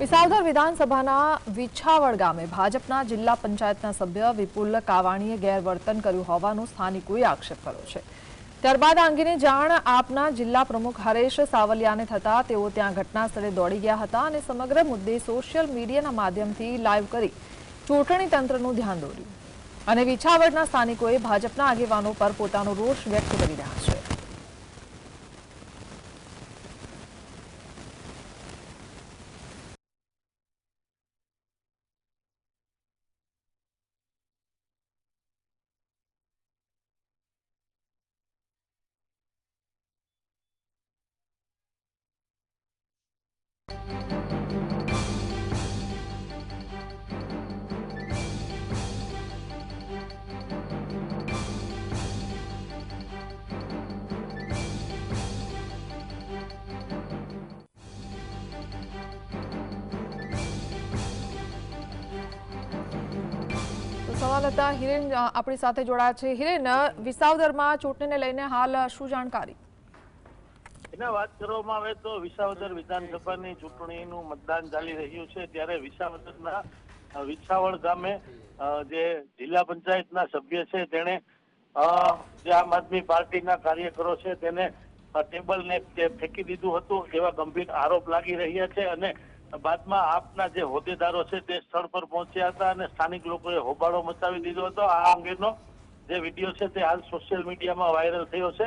વિસાવદર વિધાનસભાના વિછાવળ ગામે ભાજપના જિલ્લા પંચાયતના સભ્ય વિપુલ કાવાણીએ ગેરવર્તન કર્યું હોવાનો સ્થાનિકોએ આક્ષેપ કર્યો છે. ત્યારબાદ આ અંગેની જાણ આપના જિલ્લા પ્રમુખ હરેશ સાવલિયાને થતા તેઓ ત્યાં ઘટના સ્થળે દોડી ગયા હતા અને સમગ્ર મુદ્દે સોશિયલ મીડિયાના માધ્યમથી લાઈવ કરી ચૂંટણી તંત્રનું ધ્યાન દોર્યું. અને વિછાવડના સ્થાનિકોએ ભાજપના આગેવાનો પર પોતાનો રોષ વ્યક્ત કરી રહ્યા છે. સવાલ હતા હિરેન આપણી સાથે જોડાયા છે. હિરેન વિસાવદરમાં ચૂંટણીને લઈને હાલ શું જાણકારી? એના વાત કરવામાં આવે તો વિસાવદર વિધાનસભાની ચૂંટણીનું મતદાન ચાલી રહ્યું છે. ત્યારે વિસાવદરના વિછાવળ ગામે જે જિલ્લા પંચાયતના સભ્ય છે, તેણે જે આમ આદમી પાર્ટીના કાર્યકરો છે, તેને ટેબલને ફેંકી દીધું હતું એવા ગંભીર આરોપ લાગી રહ્યા છે અને બાદમાં આપના જે હોદ્દેદારો છે તે સ્થળ પર પહોંચ્યા હતા અને સ્થાનિક લોકોએ હોબાળો મચાવી દીધો હતો. આ અંગેનો જે વીડિયો છે તે હાલ સોશિયલ મીડિયામાં વાયરલ થયો છે.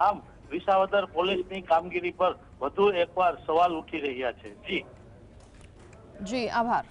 આમ વિસાવદર પોલીસની કામગીરી પર વધુ એકવાર સવાલ ઉઠી રહ્યા છે. જી. જી આભાર.